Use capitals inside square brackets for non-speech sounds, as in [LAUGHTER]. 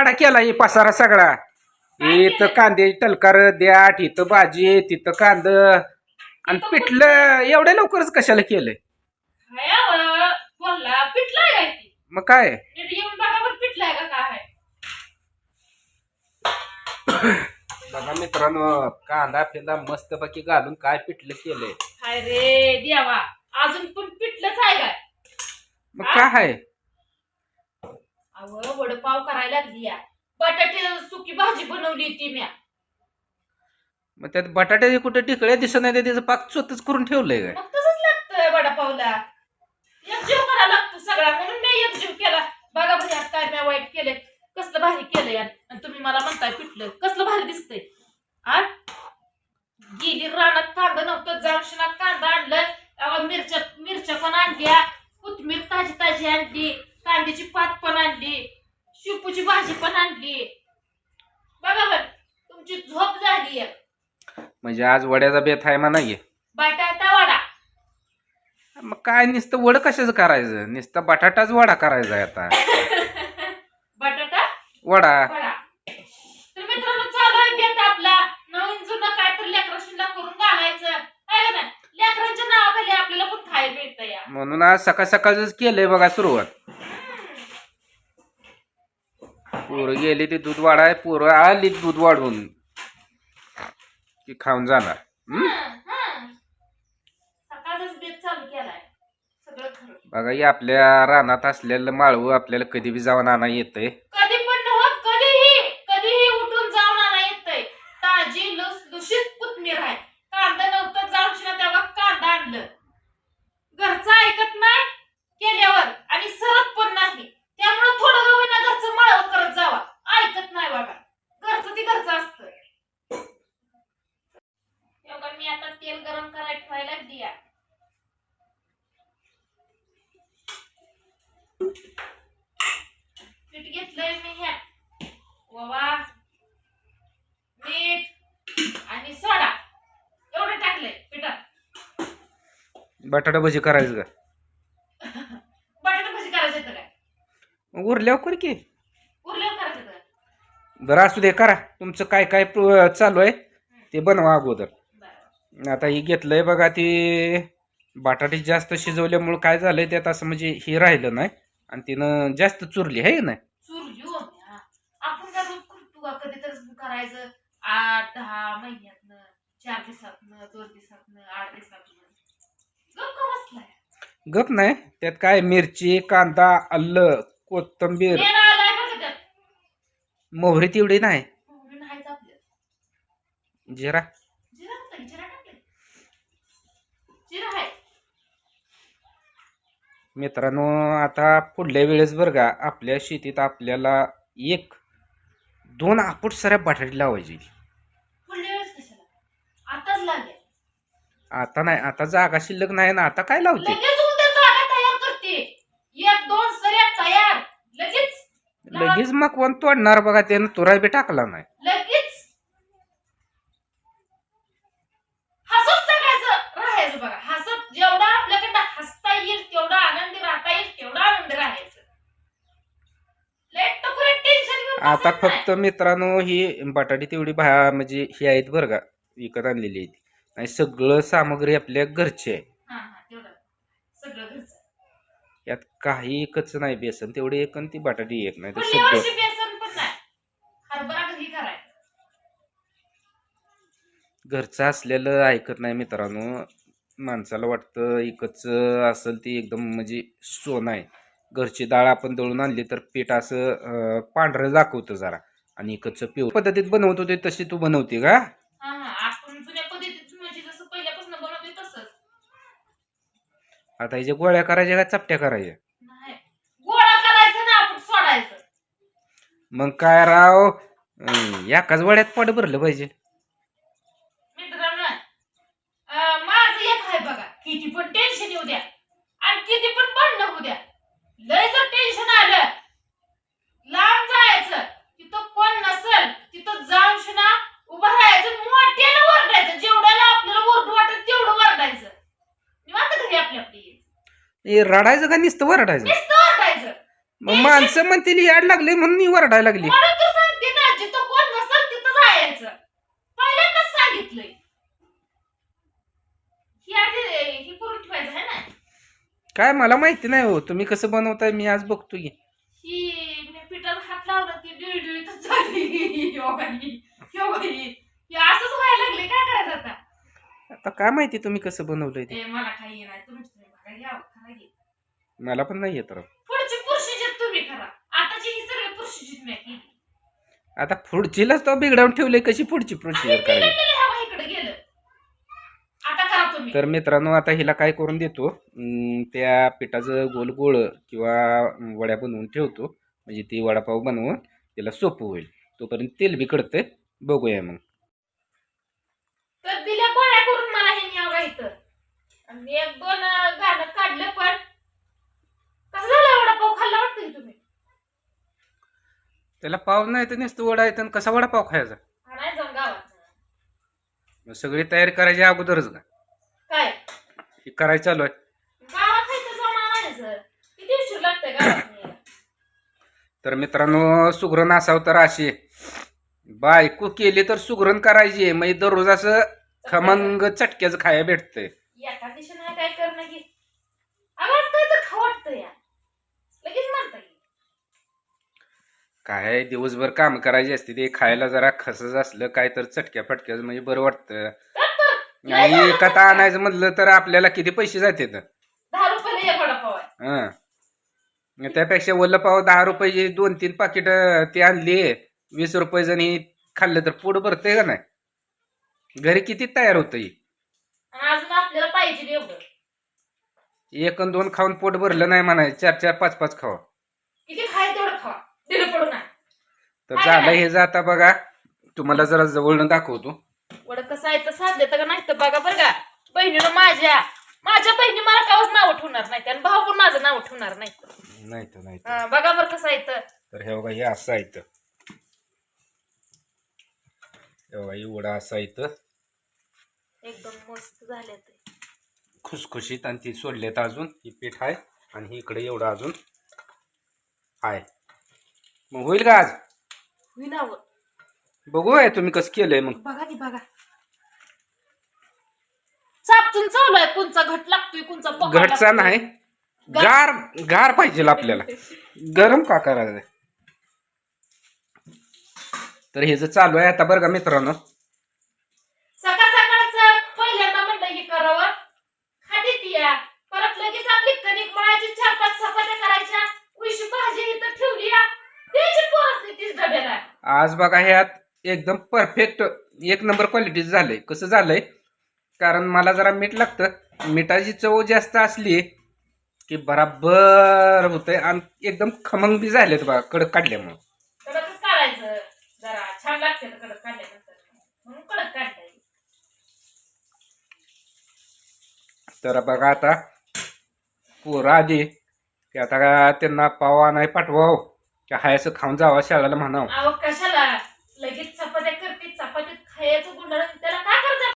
राडा केला हे पसारा सगळा. इथं कांदे टलकार द्याट इथं भाजी तिथं कांद. आणि पिठलं एवढ्या लवकरच कशाला केलंय? काय ती? मग काय? येऊन बघा बरं पिटलाय का काय बघा मित्रांनो कांदा फिंदा मस्त पैकी घालून काय पिठलं केलंय. हाय रे देवा अजून पण पिटलंच आहे काय? मग काय आहे? अव वडपाव करायला लागली या बटाटे सुकी भाजी बनवली ती म्या. मग त्यात बटाट्याचे कुठे टिकळे दिसत नाही त्याचं पाक स्वतःच करून ठेवलंय काय? मग तसंच लागतंय वडापावला. एक जीव करायला लागतो सगळा म्हणून मी एक जीव केला. बघा आज काय मी वाईट केलंय. कसलं भारी केलंय यार. आणि तुम्ही मला म्हणताय पिटलं कसलं भारी दिसतंय. आ? गेली रानात कांदा नव्हतं जाऊशनात कांदा आणलं. अहो, मिरच्या मिरच्या पण आणल्या. कोथमीर ताजी ताजी आणली. कांद्याची पात पण आणली शिपूची भाजी पण आणली. बघा बर तुमची झोप झाली आहे. म्हणजे आज वड्याचा बेत आहे म्हणा ये बटाटा वडा. मग काय नुसतं वड कशाचं करायचं? नुसतं बटाटाच वडा करायचा आहे आता. [LAUGHS] बटाटा वडा. वडा. तर मित्रांनो चालू आहे बेत आपला. नवीन जुनं काय तर लेकराशीला करून घालायचं. आहे का नाही? लेकरांच्या नावाखाली आपल्याला पण खायला या? म्हणून आज सकाळ सकाळच केलंय बघा सुरुवात. पोरं गेली ते दूध वाढाय पोरं आली दूध वाढवून की खाऊन जाणार. बघा आपल्या रानात असलेलं माळवं आपल्याला कधी बी जाऊन आणा येतंय कधी पण नव्ह कधीही कधीही उठून जाऊन आणा येतंय ताजी लुस लुशीत कोथमीर आहे कांदा नव्हतं जाऊन शिना तेव्हा कांदा आणलं घरचं ऐकत नाही केल्यावर आणि सरत पण नाही त्यामुळे थोडं का होईना घरचं माळव करत जावा ऐकत नाही बघा घरचं ती घरचं असतं तेव्हा मी आता तेल गरम करायला ठेवायला लागली आहे. पीठ घेतलंय मी ह्या ओवा मीठ आणि सोडा. एवढं टाकलंय पिठात. बटाटा भजी करायचं का? [LAUGHS] बटाटा भाजी करायचं काय? उरल्यावर कर की. उरल्यावर करायचं? बरं असू दे करा. तुमचं काय काय चालू आहे ते बनवा अगोदर. आता ही घेतलंय बघा ती बटाटे जास्त शिजवल्यामुळं काय झालंय त्यात असं म्हणजे हे राहिलं नाही. आणि तिनं जास्त चुरली आहे ना चूर घेऊ हा. आपण काय रोज करतो का? कधी तर करायचं आठ दहा महिन्यातनं चार दिवसातनं दोन दिवसातनं आठ दिवसातनं. गप का बसलाय? गप नाही. त्यात काय? मिरची कांदा आलं कोथिंबीर. मेन आलाय बघा त्यात? मोहरी तेवढी नाही. नाहीच आपल्यात. जिरा. मित्रांनो आता पुढल्या वेळेस बरं का आपल्या शेतीत आपल्याला एक दोन आपट साऱ्या बटाटे लावायची. आता नाही आता जागा शिल्लक नाही ना आता काय लावते? लगेच मग कोण तोडणार बघा त्यानं तुरा बी टाकला नाही लगेच हसत जगायचं राहायचं बघा हसत जेवढा आपल्याकडे हसता येईल तेवढा आनंदी राहता येईल तेवढा आनंदी राहायचं लेट टकुरे टेन्शन घेऊन आता. फक्त मित्रांनो ही बटाटी तेवढी भा म्हणजे ही आहेत बरं का विकत आणलेली आहेत. आणि सगळं सामग्री आपल्या घरची आहे. यात काही एकच नाही बेसन तेवढी एक आणि ती बटाटी एक नाही तर सगळं. घरचं असलेलं ऐकत नाही मित्रांनो. माणसाला वाटतं इकडचं असेल ती एकदम म्हणजे सोनं आहे. घरची डाळ आपण दळून आणली तर पीठ असं पांढरं दाखवतं जरा. आणि इकडचं पिव पद्धतीत बनवत होते तशी तू बनवते का? हा हा. म्हणजे आता ह्याच्या गोळ्या करायच्या का चपट्या करायच्या? मग काय राव? एकाच वड्यात पोट भरलं पाहिजे. माझं एक आहे बघा. किती पण टेन्शन येऊ द्या. आणि किती पण भांडणं होऊ द्या. लय जर टेन्शन आलं. लांब जायचं. तिथं कोण नसल तिथं जाऊन शिना उभं राहायचं मोठ्यानं वरडायचं. जेवढ्याला आपल्याला ओरडू वाटेल तेवढं वरडायचं. निवांत घरी आपली यायचं. हे रडायचं का नुसतं वरडायचं? नुसतं वरडायचं. मग माणसं म्हणतील याड लागले म्हणून मी वरडायला लागली. म्हणून तू सांगते ना जिथं कोण नसल तिथं जायचं पहिल्यांदाच सांगितलंय ही आधी ही करून ठेवायचं आहे ना काय मला माहिती नाही हो तुम्ही कसं बनवताय मी आज बघतो की ही मी पिठाला हात लावला ती डिळडिळीतच झाली. योगाई योगाई हे असंच व्हायला लागले काय करायचं आता? आता काय माहिती तुम्ही कसं बनवलंय ते. मला काही नाही तुम्हीच तुम्ही बघा घ्या खरा घे. मला पण नाही येत राव. पुढची पुरुषीजीत तुम्ही करा आताची ही सगळी पुरुषीजीत मी केली. आता पुढचीलाच तो बिघडवून ठेवले कशी पुढची आणि प्रोसिजर करायची गेलं आता करा तुम्ही तर मित्रांनो आता हिला काय करून देतो? त्या पिठाचं गोल गोळ किंवा वड्या बनवून ठेवतो. म्हणजे ती वडापाव बनवून तिला सोपं होईल. तोपर्यंत तेल बी कडतंय. बघूया मग. तर दिल्या गोळ्या करून मला हे न्यावं इथं. आणि एक दोन अं, गाणं काढलं पण कसं झालं एवढा पाव खाल्ला वाटतं की तुम्ही? त्याला पाव नाही तर नुसतं वडा येतं. कसा वडापाव खायचा? गावात सगळी तयारी करायची अगोदरच का? काय? हे करायचं चालू आहे. गावात खायचं जाऊन आणायचं? किती उशीर लागतंय गावात न्यायला? तर मित्रांनो सुगरण असावं तर अशी. बायको केली तर सुगरण करायची म्हणजे दररोज असं खमंग चटक्याचं खायला भेटतंय. एका काय करणं की? आवाज काय तर खाऊ वाटतं या लगेच म्हणता की काय दिवसभर काम करायची असते ते खायला जरा खसच असलं काय तर चटक्या फटक्याचं म्हणजे बरं वाटतं. आणि एकात आणायचं म्हटलं तर आपल्याला किती पैसे जातात? दहा रुपयाला एक वडापाव. आहे हं त्यापेक्षा ओलं पाव दहा रुपयाची दोन तीन पाकिट ते आणली वीस रुपये जणी खाल्लं तर पोट भरतंय का नाही? घरी किती तयार होतं हे? आणि अजून आपल्याला पाहिजे एवढं. एक अन दोन खाऊन पोट भरलं नाही म्हणाय चार चार पाच पाच खावा. किती खाय तेवढं खावा. दिलं पडू ना तर झालं हे जाता बघा. तुम्हाला जरा जवळनं दाखवतो. कसं आहे तर साधले तर नाही तर बघा बरं का. बहिणीनं माझ्या माझ्या बहिणी मला कावच नाव ठेवणार नाही आणि भाऊ पण माझं नाव ठेवणार नाही नाही तर नाही तर. हा, बघा बरं कसं आहे तर. तर हे बघा हे असं आहे इथं हे बघा एवढा असं इथं एकदम मस्त झाले ते. खुसखुशीत आणि ती सोडलेत अजून. ही पीठ आहे आणि ही इकडे एवढं अजून आहे. मग होईल का आज? बघू आहे तुम्ही कसं केलंय मग. बघा ती बघा. चापचून चालू आहे. कोणचा घट लागतोय कोणचा घटचा लागतोय. नाही. गार गार पाहिजे आपल्याला. गरम का करायचं तर हे जर चालू आहे आता बरं का मित्रांनो. सकाळ सकाळचं पहिल्यांदा म्हणलं की करावं. या. परत लगेच आपली कणिक मळायची चार पाच चपात्या करायच्या. उशी भाजी इथं ठेवली या. द्यायची पोरच तीच डब्याला. आज बघा ह्यात एकदम परफेक्ट एक नंबर क्वालिटीचं झालंय. कसं झालंय? कारण मला जरा मीठ लागतं. मिठाची चव जास्त असली की बराबर होतंय आणि एकदम खमंग बी झालेत बघा कडक काढल्यामुळं. कडकच काढायचं जरा. छान लागते ना कडक काढल्यानंतर. म्हणून कडक काढताय तर बघा आता पोरं आली की आता त्यांना पावा नाही पाठवाव. की हायचं खाऊन जावा शाळेला म्हणावं. कशाला?